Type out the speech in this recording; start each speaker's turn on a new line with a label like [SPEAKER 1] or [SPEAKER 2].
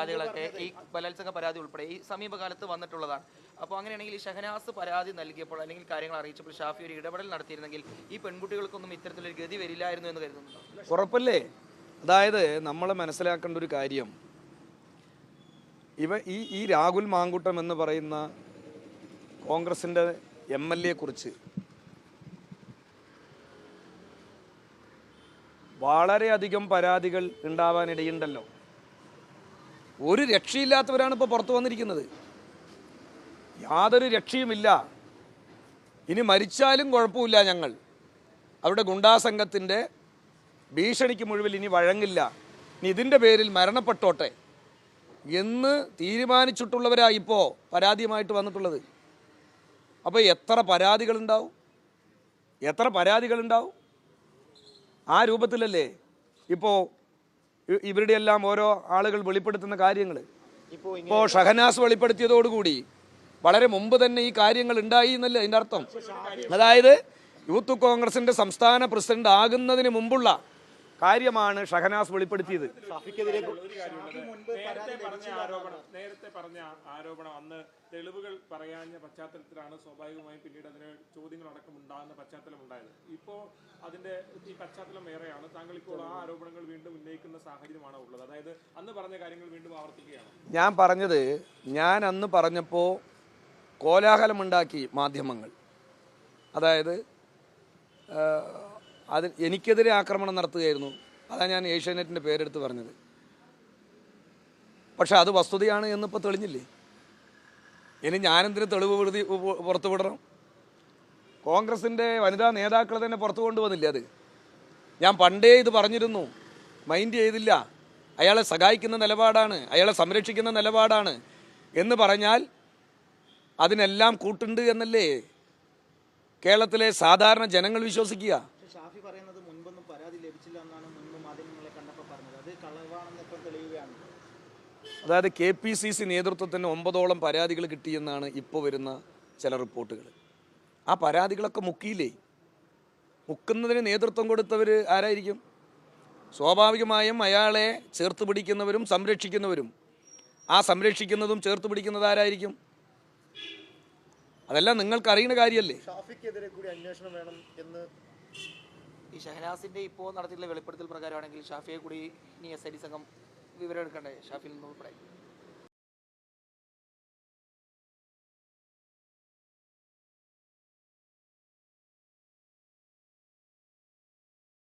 [SPEAKER 1] പരാതികളൊക്കെ ഈ ബലാത്സംഗ പരാതി ഉൾപ്പെടെ ഈ സമീപകാലത്ത് വന്നിട്ടുള്ളതാണ്. അപ്പോൾ അങ്ങനെയാണെങ്കിൽ ഈ ഷഹനാസ് പരാതി നൽകിയപ്പോൾ അല്ലെങ്കിൽ കാര്യങ്ങൾ അറിയിച്ചപ്പോൾ ഷാഫി ഒരു ഇടപെടൽ നടത്തിയിരുന്നെങ്കിൽ ഈ പെൺകുട്ടികൾക്കൊന്നും ഇത്തരത്തിലൊരു ഗതി വരില്ലായിരുന്നു എന്ന് കരുതുന്നു
[SPEAKER 2] ഉറപ്പല്ലേ? അതായത് നമ്മൾ മനസ്സിലാക്കേണ്ട ഒരു കാര്യം. ഇവ ഈ ഈ രാഹുൽ മാങ്കുട്ടം എന്ന് പറയുന്ന കോൺഗ്രസിന്റെ എം എൽ എ കുറിച്ച് വളരെയധികം പരാതികൾ ഉണ്ടാവാനിടയുണ്ടല്ലോ. ഒരു രക്ഷയില്ലാത്തവരാണ് ഇപ്പോൾ പുറത്തു വന്നിരിക്കുന്നത്. യാതൊരു രക്ഷയുമില്ല. ഇനി മരിച്ചാലും കുഴപ്പമില്ല ഞങ്ങൾ. അവരുടെ ഗുണ്ടാസംഘത്തിന്റെ ഭീഷണിക്ക് മുഴുവൻ ഇനി വഴങ്ങില്ല. ഇനി ഇതിന്റെ പേരിൽ മരണപ്പെട്ടോട്ടെ എന്ന് തീരുമാനിച്ചിട്ടുള്ളവരാ ഇപ്പോൾ പരാതിയുമായിട്ട് വന്നിട്ടുള്ളത്. അപ്പോൾ എത്ര പരാതികളുണ്ടാവും? എത്ര പരാതികളുണ്ടാവും? ആ രൂപത്തിലല്ലേ ഇപ്പോൾ ഇവരുടെ എല്ലാം ഓരോ ആളുകൾ വെളിപ്പെടുത്തുന്ന കാര്യങ്ങൾ ഇപ്പോ ഷഹനാസ് വെളിപ്പെടുത്തിയതോടുകൂടി വളരെ മുമ്പ് തന്നെ ഈ കാര്യങ്ങൾ ഉണ്ടായി എന്നല്ലേ അതിന്റെ അർത്ഥം? അതായത് യൂത്ത് കോൺഗ്രസിന്റെ സംസ്ഥാന പ്രസിഡന്റ് ആകുന്നതിന് മുമ്പുള്ള കാര്യമാണ് ഷഹനാസ് വെളിപ്പെടുത്തിയത്.
[SPEAKER 3] നേരത്തെ പറഞ്ഞ ആരോപണം നേരത്തെ പറഞ്ഞ ആരോപണം അന്ന് തെളിവുകൾ പറയാഞ്ഞ പശ്ചാത്തലത്തിലാണ് സ്വാഭാവികമായും പിന്നീട് അതിന് ചോദ്യങ്ങൾ അടക്കം ഉണ്ടാകുന്ന പശ്ചാത്തലം ഉണ്ടായത്. ഇപ്പോൾ അതിന്റെ ഈ പശ്ചാത്തലം വേറെയാണ്. താങ്കൾ ഇപ്പോൾ ആ ആരോപണങ്ങൾ വീണ്ടും ഉന്നയിക്കുന്ന സാഹചര്യമാണ് ഉള്ളത്? അതായത് അന്ന് പറഞ്ഞ കാര്യങ്ങൾ വീണ്ടും ആവർത്തിക്കുകയാണ്?
[SPEAKER 2] ഞാൻ പറഞ്ഞത് ഞാൻ അന്ന് പറഞ്ഞപ്പോൾ കോലാഹലമുണ്ടാക്കി മാധ്യമങ്ങൾ. അതായത് ആ, അത് എനിക്കെതിരെ ആക്രമണം നടത്തുകയായിരുന്നു. അതാണ് ഞാൻ ഏഷ്യാനെറ്റിന്റെ പേരെടുത്ത് പറഞ്ഞത്. പക്ഷെ അത് വസ്തുതയാണ് എന്നിപ്പോൾ തെളിഞ്ഞില്ലേ? ഇനി ഞാനെന്തിന് തെളിവ് വിടുതി പുറത്തുവിടണം പുറത്തു വിടണം? കോൺഗ്രസിന്റെ വനിതാ നേതാക്കൾ തന്നെ പുറത്തു കൊണ്ടുവന്നില്ലേ അത്? ഞാൻ പണ്ടേ ഇത് പറഞ്ഞിരുന്നു. മൈൻഡ് ചെയ്തില്ല. അയാളെ സഹായിക്കുന്ന നിലപാടാണ്. അയാളെ സംരക്ഷിക്കുന്ന നിലപാടാണ്. എന്ന് പറഞ്ഞാൽ അതിനെല്ലാം കൂട്ടുണ്ട് എന്നല്ലേ? കേരളത്തിലെ സാധാരണ ജനങ്ങൾ വിശ്വസിക്കുക.
[SPEAKER 4] പറയുന്നത് മുൻപൊന്നും പരാതി ലഭിച്ചില്ല എന്നാണ് മുൻപ് മാധ്യമങ്ങളെ കണ്ടപ്പോൾ പറഞ്ഞത്. അത് കളവാണെന്ന് ഇപ്പം തെളിയുകയാണ്.
[SPEAKER 2] അതായത് കെ പി സി സി നേതൃത്വത്തിന് ഒമ്പതോളം പരാതികൾ കിട്ടിയെന്നാണ് ഇപ്പോൾ വരുന്ന ചില റിപ്പോർട്ടുകൾ. ആ പരാതികളൊക്കെ മുക്കിയില്ലേ? മുക്കുന്നതിന് നേതൃത്വം കൊടുത്തവർ ആരായിരിക്കും? സ്വാഭാവികമായും അയാളെ ചേർത്ത് പിടിക്കുന്നവരും സംരക്ഷിക്കുന്നവരും. ആ സംരക്ഷിക്കുന്നതും ചേർത്ത് പിടിക്കുന്നത് ആരായിരിക്കും? അതെല്ലാം നിങ്ങൾക്ക് അറിയുന്ന കാര്യമല്ലേ?
[SPEAKER 4] ഷാഫിക്കെതിരെ കൂടി അന്വേഷണം വേണം എന്ന്
[SPEAKER 1] ഈ ഷഹനാസിന്റെ ഇപ്പോൾ നടത്തിയിട്ടുള്ള വെളിപ്പെടുത്തൽ പ്രകാരമാണെങ്കിൽ ഷാഫിയെ കൂടി ഇനി എസ് ഐ ഡി സംഘം വിവരം ഷാഫിയിൽ നിന്ന് ഉൾപ്പെടെ